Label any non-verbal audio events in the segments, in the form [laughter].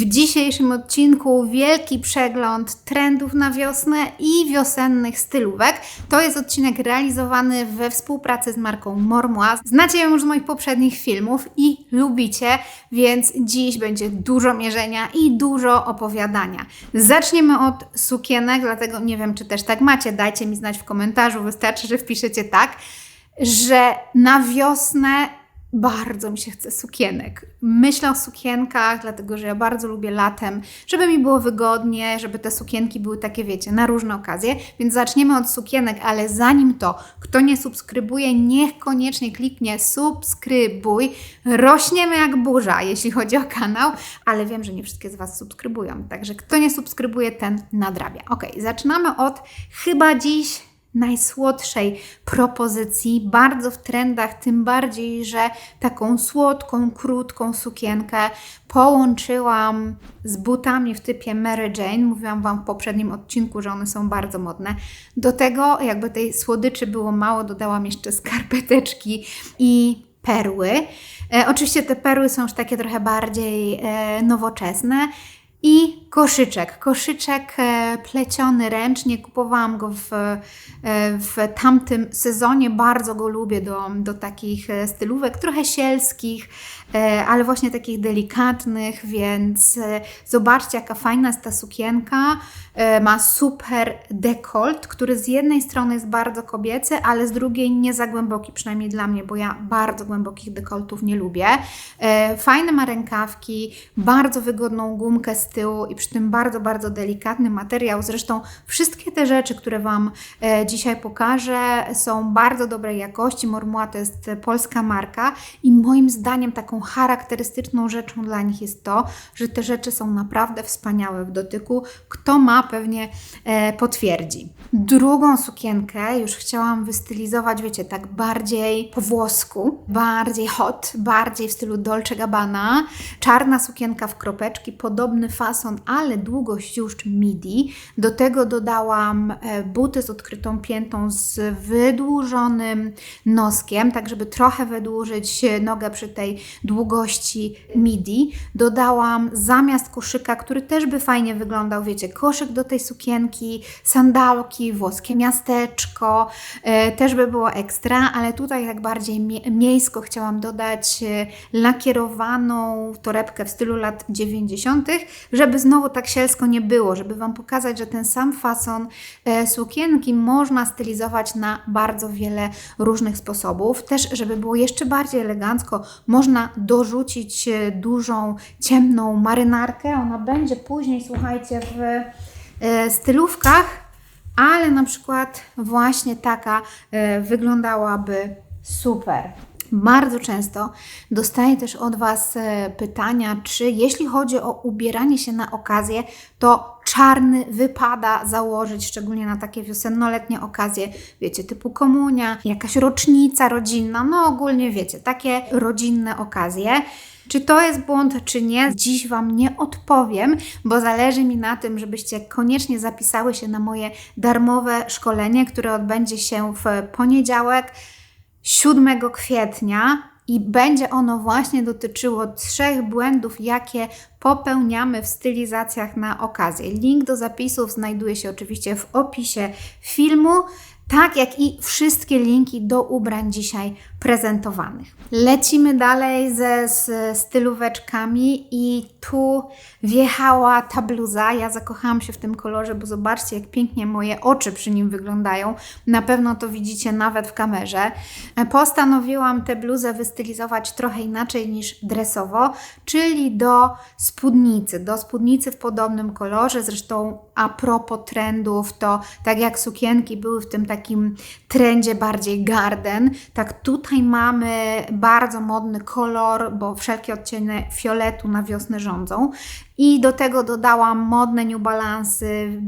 W dzisiejszym odcinku wielki przegląd trendów na wiosnę i wiosennych stylówek. To jest odcinek realizowany we współpracy z marką Mormoise. Znacie ją już z moich poprzednich filmów i lubicie, więc dziś będzie dużo mierzenia i dużo opowiadania. Zaczniemy od sukienek, dlatego nie wiem, czy też tak macie. Dajcie mi znać w komentarzu, wystarczy, że wpiszecie tak, że na wiosnę bardzo mi się chce sukienek. Myślę o sukienkach, dlatego że ja bardzo lubię latem, żeby mi było wygodnie, żeby te sukienki były takie, wiecie, na różne okazje. Więc zaczniemy od sukienek, ale zanim to, kto nie subskrybuje, niech koniecznie kliknie subskrybuj. Rośniemy jak burza, jeśli chodzi o kanał, ale wiem, że nie wszystkie z Was subskrybują. Także kto nie subskrybuje, ten nadrabia. Ok, zaczynamy od chyba dziś najsłodszej propozycji, bardzo w trendach, tym bardziej, że taką słodką, krótką sukienkę połączyłam z butami w typie Mary Jane. Mówiłam Wam w poprzednim odcinku, że one są bardzo modne. Do tego, jakby tej słodyczy było mało, dodałam jeszcze skarpeteczki i perły. E, oczywiście te perły są już takie trochę bardziej e, nowoczesne. I koszyczek. Koszyczek e, pleciony ręcznie. Kupowałam go w, e, w tamtym sezonie. Bardzo go lubię do, do takich e, stylówek, trochę sielskich, ale właśnie takich delikatnych, więc zobaczcie, jaka fajna jest ta sukienka. Ma super dekolt, który z jednej strony jest bardzo kobiecy, ale z drugiej nie za głęboki, przynajmniej dla mnie, bo ja bardzo głębokich dekoltów nie lubię. Fajne ma rękawki, bardzo wygodną gumkę z tyłu i przy tym bardzo, bardzo delikatny materiał. Zresztą wszystkie te rzeczy, które Wam e, dzisiaj pokażę, są bardzo dobrej jakości. Mormuła to jest polska marka i moim zdaniem taką charakterystyczną rzeczą dla nich jest to, że te rzeczy są naprawdę wspaniałe w dotyku. Kto ma, pewnie e, potwierdzi. Drugą sukienkę już chciałam wystylizować, wiecie, tak bardziej po włosku, bardziej hot, bardziej w stylu Dolce Gabbana. Czarna sukienka w kropeczki, podobny fason, ale długość już midi. Do tego dodałam e, buty z odkrytą piętą z wydłużonym noskiem, tak żeby trochę wydłużyć nogę przy tej długości midi. Dodałam zamiast koszyka, który też by fajnie wyglądał, wiecie, koszyk do tej sukienki, sandałki, włoskie miasteczko, e, też by było ekstra, ale tutaj tak bardziej miejsko chciałam dodać e, lakierowaną torebkę w stylu lat 90., żeby znowu tak sielsko nie było, żeby Wam pokazać, że ten sam fason e, sukienki można stylizować na bardzo wiele różnych sposobów. Też, żeby było jeszcze bardziej elegancko, można dorzucić e, dużą, ciemną marynarkę. Ona będzie później, słuchajcie, w e, stylówkach, ale na przykład właśnie taka wyglądałaby super. Bardzo często dostaję też od Was e, pytania, czy jeśli chodzi o ubieranie się na okazję, to czarny wypada założyć, szczególnie na takie wiosennoletnie okazje, wiecie, typu komunia, jakaś rocznica rodzinna, no ogólnie wiecie, takie rodzinne okazje. Czy to jest błąd, czy nie, dziś Wam nie odpowiem, bo zależy mi na tym, żebyście koniecznie zapisały się na moje darmowe szkolenie, które odbędzie się w poniedziałek 7 kwietnia i będzie ono właśnie dotyczyło trzech błędów, jakie popełniamy w stylizacjach na okazję. Link do zapisów znajduje się oczywiście w opisie filmu tak jak i wszystkie linki do ubrań dzisiaj prezentowanych. Lecimy dalej ze stylóweczkami i tu wjechała ta bluza. Ja zakochałam się w tym kolorze, bo zobaczcie, jak pięknie moje oczy przy nim wyglądają. Na pewno to widzicie nawet w kamerze. Postanowiłam tę bluzę wystylizować trochę inaczej niż dresowo, czyli do spódnicy. Do spódnicy w podobnym kolorze. Zresztą a propos trendów, to tak jak sukienki były w tym takim trendzie bardziej garden, tak tutaj mamy bardzo modny kolor, bo wszelkie odcienie fioletu na wiosnę rządzą. I do tego dodałam modne New Balance,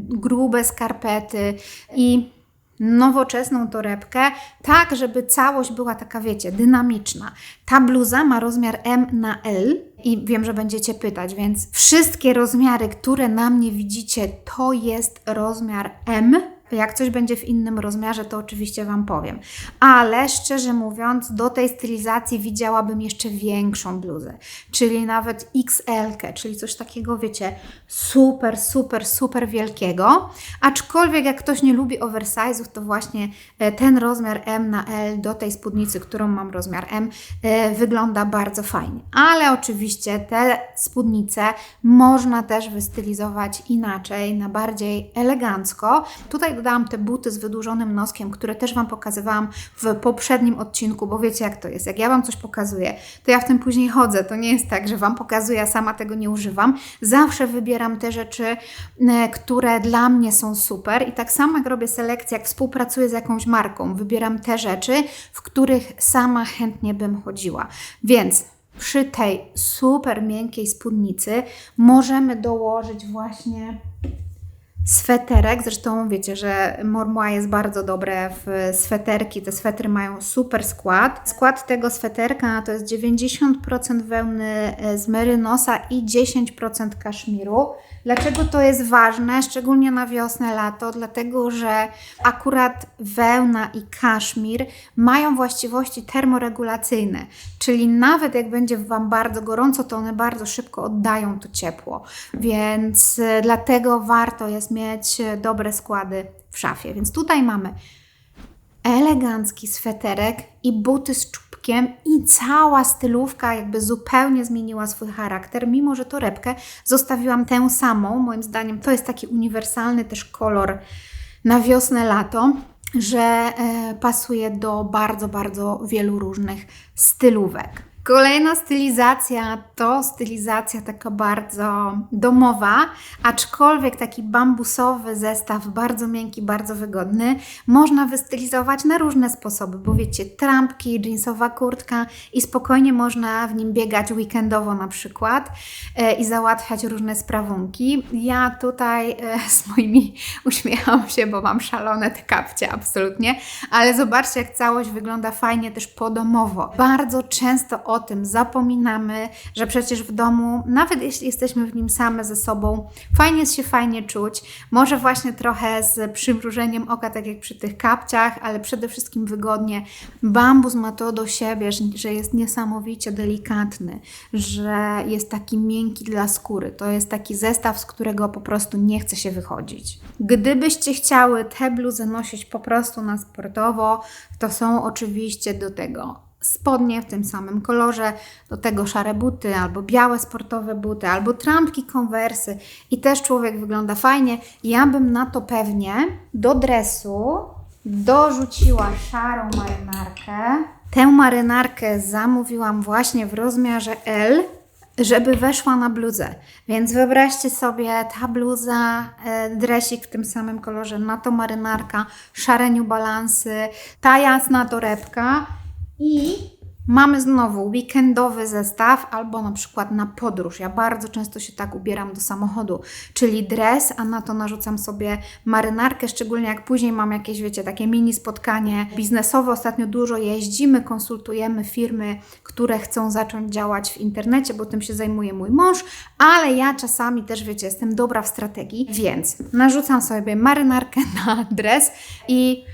grube skarpety i nowoczesną torebkę, tak żeby całość była taka, wiecie, dynamiczna. Ta bluza ma rozmiar M na L i wiem, że będziecie pytać, więc wszystkie rozmiary, które na mnie widzicie, to jest rozmiar M. Jak coś będzie w innym rozmiarze, to oczywiście Wam powiem. Ale szczerze mówiąc, do tej stylizacji widziałabym jeszcze większą bluzę, czyli nawet XL, czyli coś takiego, wiecie, super, super, super wielkiego. Aczkolwiek jak ktoś nie lubi oversize'ów, to właśnie e, ten rozmiar M na L do tej spódnicy, którą mam rozmiar M, e, wygląda bardzo fajnie. Ale oczywiście te spódnice można też wystylizować inaczej, na bardziej elegancko. Tutaj dodałam te buty z wydłużonym noskiem, które też Wam pokazywałam w poprzednim odcinku, bo wiecie jak to jest. Jak ja Wam coś pokazuję, to ja w tym później chodzę. To nie jest tak, że Wam pokazuję, a sama tego nie używam. Zawsze wybieram te rzeczy, które dla mnie są super i tak samo jak robię selekcję, jak współpracuję z jakąś marką, wybieram te rzeczy, w których sama chętnie bym chodziła. Więc przy tej super miękkiej spódnicy możemy dołożyć właśnie sweterek. Zresztą wiecie, że Mormoa jest bardzo dobre w sweterki. Te swetry mają super skład. Skład tego sweterka to jest 90% wełny z merynosa i 10% kaszmiru. Dlaczego to jest ważne, szczególnie na wiosnę, lato? Dlatego, że akurat wełna i kaszmir mają właściwości termoregulacyjne, czyli nawet jak będzie Wam bardzo gorąco, to one bardzo szybko oddają to ciepło, więc e, dlatego warto jest mieć e, dobre składy w szafie. Więc tutaj mamy elegancki sweterek i buty z czubkiem i cała stylówka jakby zupełnie zmieniła swój charakter, mimo że torebkę zostawiłam tę samą. Moim zdaniem to jest taki uniwersalny też kolor na wiosnę, lato, że e, pasuje do bardzo, bardzo wielu różnych stylówek. Kolejna stylizacja to stylizacja taka bardzo domowa, aczkolwiek taki bambusowy zestaw, bardzo miękki, bardzo wygodny, można wystylizować na różne sposoby, bo wiecie, trampki, jeansowa kurtka i spokojnie można w nim biegać weekendowo na przykład e, i załatwiać różne sprawunki. Ja tutaj e, z moimi [laughs] uśmiecham się, bo mam szalone te kapcie, absolutnie, ale zobaczcie, jak całość wygląda fajnie też podomowo. Bardzo często o tym zapominamy, że przecież w domu, nawet jeśli jesteśmy w nim same ze sobą, fajnie jest się fajnie czuć. Może właśnie trochę z przymrużeniem oka, tak jak przy tych kapciach, ale przede wszystkim wygodnie. Bambus ma to do siebie, że jest niesamowicie delikatny, że jest taki miękki dla skóry. To jest taki zestaw, z którego po prostu nie chce się wychodzić. Gdybyście chciały tę bluzę nosić po prostu na sportowo, to są oczywiście do tego spodnie w tym samym kolorze, do tego szare buty, albo białe sportowe buty, albo trampki, konwersy i też człowiek wygląda fajnie. Ja bym na to pewnie do dresu dorzuciła szarą marynarkę. Tę marynarkę zamówiłam właśnie w rozmiarze L, żeby weszła na bluzę. Więc wyobraźcie sobie, ta bluza, e, dresik w tym samym kolorze, na to marynarka, szare New Balance, ta jasna torebka i mamy znowu weekendowy zestaw albo na przykład na podróż. Ja bardzo często się tak ubieram do samochodu, czyli dres, a na to narzucam sobie marynarkę, szczególnie jak później mam jakieś, wiecie, takie mini spotkanie biznesowe. Ostatnio dużo jeździmy, konsultujemy firmy, które chcą zacząć działać w internecie, bo tym się zajmuje mój mąż, ale ja czasami też, wiecie, jestem dobra w strategii, więc narzucam sobie marynarkę [laughs] na dres i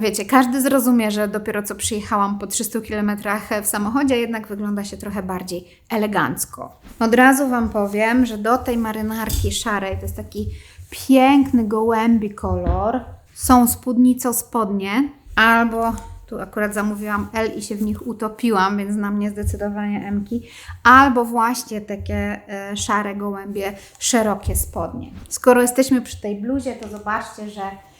wiecie, każdy zrozumie, że dopiero co przyjechałam po 300 km w samochodzie, jednak wygląda się trochę bardziej elegancko. Od razu Wam powiem, że do tej marynarki szarej, to jest taki piękny gołębi kolor, są spódnico spodnie, albo tu akurat zamówiłam L i się w nich utopiłam, więc na mnie zdecydowanie Mki, albo właśnie takie e, szare gołębie, szerokie spodnie. Skoro jesteśmy przy tej bluzie, to zobaczcie, że E,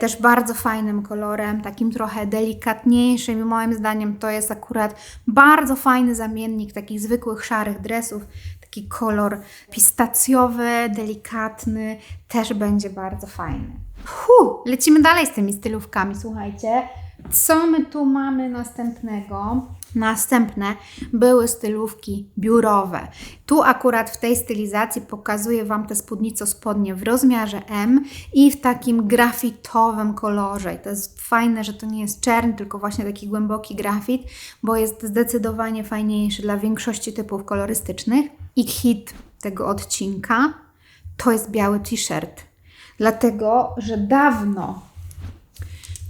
też bardzo fajnym kolorem, takim trochę delikatniejszym i moim zdaniem to jest akurat bardzo fajny zamiennik takich zwykłych szarych dresów. Taki kolor pistacjowy, delikatny, też będzie bardzo fajny. Huh, lecimy dalej z tymi stylówkami, słuchajcie. Co my tu mamy następnego? Następne były stylówki biurowe. Tu akurat w tej stylizacji pokazuję Wam te spódnico spodnie w rozmiarze M i w takim grafitowym kolorze. I to jest fajne, że to nie jest czern, tylko właśnie taki głęboki grafit, bo jest zdecydowanie fajniejszy dla większości typów kolorystycznych. I hit tego odcinka to jest biały t-shirt dlatego że dawno,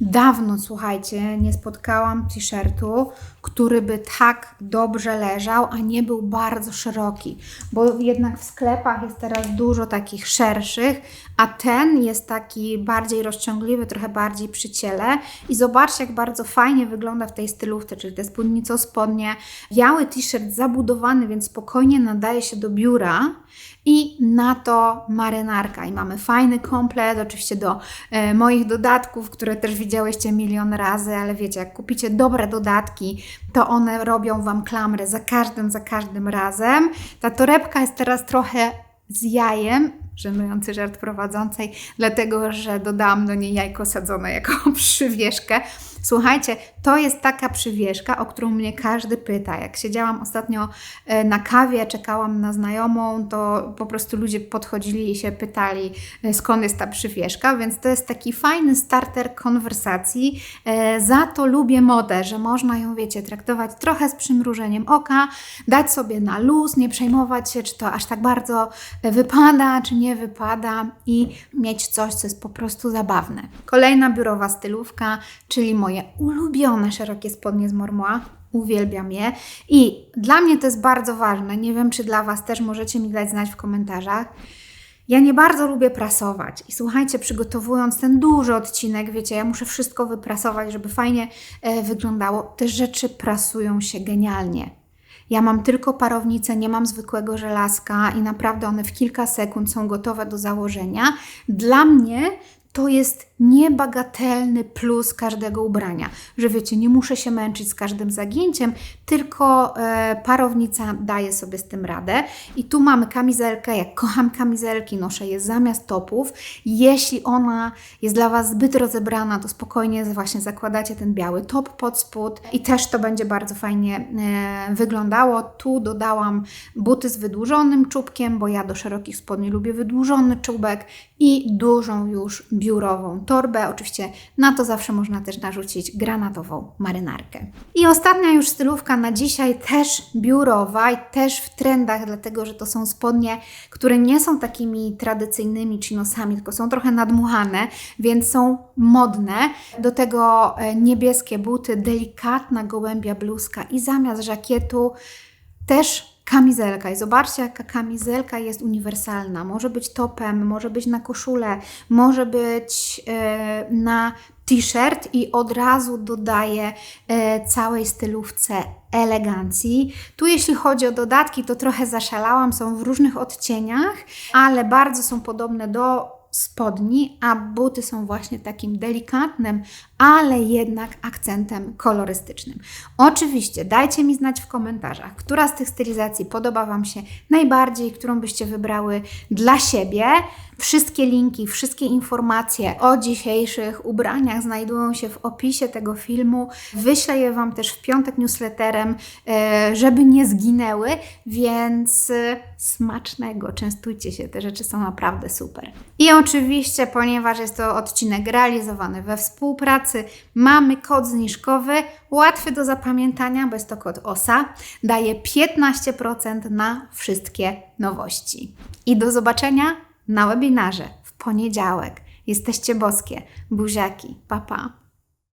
dawno, słuchajcie, nie spotkałam t-shirtu, który by tak dobrze leżał, a nie był bardzo szeroki, bo jednak w sklepach jest teraz dużo takich szerszych, a ten jest taki bardziej rozciągliwy, trochę bardziej przy ciele. I zobaczcie, jak bardzo fajnie wygląda w tej stylówce, czyli te spódnico spodnie, biały t-shirt zabudowany, więc spokojnie nadaje się do biura. I na to marynarka. I mamy fajny komplet, oczywiście do e, moich dodatków, które też widziałyście milion razy, ale wiecie, jak kupicie dobre dodatki, to one robią Wam klamrę za każdym, za każdym razem. Ta torebka jest teraz trochę z jajem, żenujący żart prowadzącej, dlatego że dodałam do niej jajko sadzone jako [laughs] przywieszkę. Słuchajcie, to jest taka przywieszka, o którą mnie każdy pyta. Jak siedziałam ostatnio e, na kawie, czekałam na znajomą, to po prostu ludzie podchodzili i się pytali, e, skąd jest ta przywieszka, więc to jest taki fajny starter konwersacji. E, za to lubię modę, że można ją, wiecie, traktować trochę z przymrużeniem oka, dać sobie na luz, nie przejmować się, czy to aż tak bardzo wypada, czy nie wypada i mieć coś, co jest po prostu zabawne. Kolejna biurowa stylówka, czyli moje ulubione szerokie spodnie z Mormoa. Uwielbiam je i dla mnie to jest bardzo ważne. Nie wiem, czy dla Was też możecie mi dać znać w komentarzach. Ja nie bardzo lubię prasować i słuchajcie, przygotowując ten duży odcinek, wiecie, ja muszę wszystko wyprasować, żeby fajnie e, wyglądało. Te rzeczy prasują się genialnie. Ja mam tylko parownicę, nie mam zwykłego żelazka i naprawdę one w kilka sekund są gotowe do założenia. Dla mnie to jest niebagatelny plus każdego ubrania, że wiecie, nie muszę się męczyć z każdym zagięciem, tylko e, parownica daje sobie z tym radę. I tu mamy kamizelkę, jak kocham kamizelki, noszę je zamiast topów. Jeśli ona jest dla Was zbyt rozebrana, to spokojnie właśnie zakładacie ten biały top pod spód i też to będzie bardzo fajnie e, wyglądało. Tu dodałam buty z wydłużonym czubkiem, bo ja do szerokich spodni lubię wydłużony czubek i dużą już biurową torbę. Oczywiście na to zawsze można też narzucić granatową marynarkę. I ostatnia już stylówka na dzisiaj, też biurowa i też w trendach, dlatego że to są spodnie, które nie są takimi tradycyjnymi chinosami, tylko są trochę nadmuchane, więc są modne. Do tego e, niebieskie buty, delikatna gołębia bluzka i zamiast żakietu też kamizelka. I zobaczcie, jaka kamizelka jest uniwersalna. Może być topem, może być na koszulę, może być e, na t-shirt i od razu dodaje całej stylówce elegancji. Tu jeśli chodzi o dodatki, to trochę zaszalałam, są w różnych odcieniach, ale bardzo są podobne do spodni, a buty są właśnie takim delikatnym, ale jednak akcentem kolorystycznym. Oczywiście dajcie mi znać w komentarzach, która z tych stylizacji podoba Wam się najbardziej, którą byście wybrały dla siebie. Wszystkie linki, wszystkie informacje o dzisiejszych ubraniach znajdują się w opisie tego filmu. Wyślę je Wam też w piątek newsletterem, e, żeby nie zginęły, więc e, smacznego, częstujcie się, te rzeczy są naprawdę super. I oczywiście, ponieważ jest to odcinek realizowany we współpracy, mamy kod zniżkowy, łatwy do zapamiętania, bo jest to kod OSA, daje 15% na wszystkie nowości. I do zobaczenia na webinarze w poniedziałek. Jesteście boskie. Buziaki. Pa, pa.